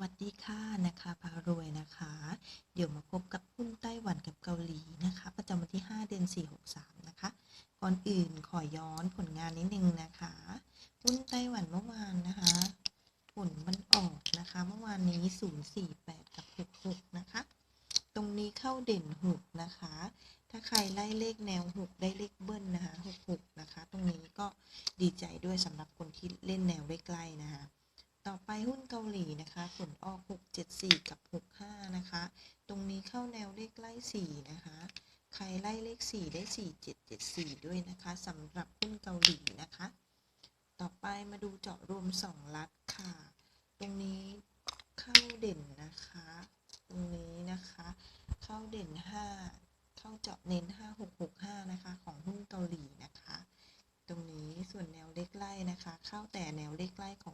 วัสดีค่ะนะคะพารวยนะคะ เดี๋ยวมาพบกับหุ้นไต้หวันกับเกาหลีนะคะ ประจำวันที่ 5 เดือน 4 6 3 นะคะ ก่อนอื่นขอย้อนผลงานนิดนึงนะคะ หุ้นไต้หวันเมื่อวานนะคะ ผลมันออกนะคะ เมื่อวานนี้ 048 กับ 66 นะคะ ตรงนี้เข้าเด่น 6 นะคะ ถ้าใครไล่เลขแนว 6 ได้เลขเบิ้ลนะคะ 66 นะคะ ตรงนี้ก็ดีใจด้วยสำหรับคนที่เล่นแนวใกล้ๆนะคะ ต่อไปหุ้นเกาหลีนะคะ ผลออก 674 กับ 65 นะคะ ตรงนี้เข้าแนวเลขไล่ 4 นะคะ ใครไล่เลข 4 ได้ 4774 ด้วยนะคะสำหรับหุ้นเกาหลีนะคะ ต่อไปมาดูเจาะรวม 2 ลัดค่ะ ตรงนี้เข้าเด่นนะคะ ตรงนี้นะคะ เข้าเด่น 5 เข้าเจาะเน้น 5665 นะคะ ของหุ้นเกาหลีนะคะ ตรงนี้ส่วนแนวเลขไล่นะคะ เข้าแต่แนวเลขไล่ของ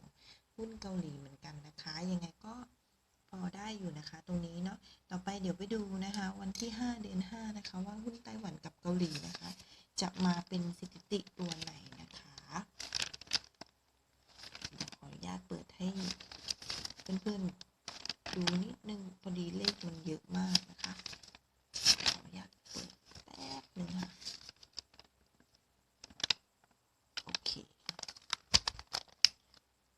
หุ้นเกาหลีเหมือนกันนะคะ ยังไงก็พอได้อยู่นะคะ ตรงนี้เนาะ ต่อไปเดี๋ยวไปดูนะคะ วันที่ 5 เดือน 5 นะคะ ว่าหุ้นไต้หวันกับเกาหลีนะคะ จะมาเป็นสถิติตัวไหนนะคะเดี๋ยวขออนุญาตเปิดให้เพื่อนๆดูนิดนึงพอดีเลขมันเยอะมากนะคะ ขออนุญาตเปิดแป๊บหนึ่งค่ะ โอเค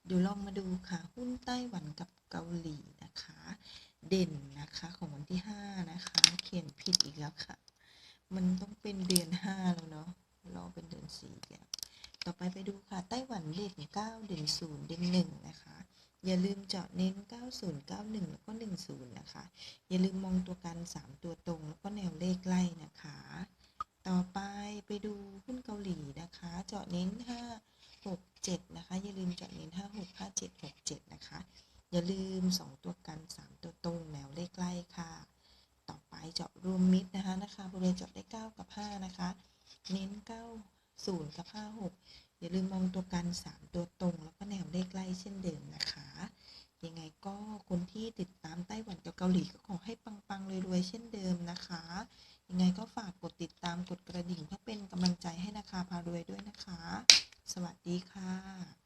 เดี๋ยวลองมาดูค่ะ หุ้นไต้หวันกับเกาหลีนะคะ เด่นนะคะของวันที่ 5 นะคะ เขียนผิดอีกแล้วค่ะ มันต้องเป็นเดือน 5 แล้วเนาะรอเป็นเดือน4แล้วต่อไปไปดูค่ะ ไต้หวันเด่น9เด่น0เด่น1นะคะ อย่าลืมเจาะเน้น 90 91 แล้วก็ 10 นะคะ อย่าลืมมองตัวกัน 3 ตัวตรง แล้วก็แนวเลขไล่นะคะ ต่อไปไปดูหุ้นเกาหลีนะคะ เจาะเน้น 5 6 7 นะคะ อย่าลืมเจาะเน้น 5 6 5 7 6 7 นะคะ อย่าลืม 2 ตัวกัน 3 ตัวตรงแนวเลขไล่ค่ะ ต่อไปเจาะรวมมิดนะคะนะคะบริเวณเจาะได้ 9 กับ 5 นะคะ เน้น 9 0 กับ 5 6 อย่าลืมมองตัวกัน 3 ตัวตรง แล้วก็แนวเลขไล่เช่นเดิมนะคะ ยังไงก็คนที่ติดตามไต้หวันกับเกาหลีก็ขอให้ปังๆรวยๆเช่นเดิมนะคะ ยังไงก็ฝากกดติดตามกดกระดิ่งเพื่อเป็นกำลังใจให้นะคะพารวยด้วยนะคะ สวัสดีค่ะ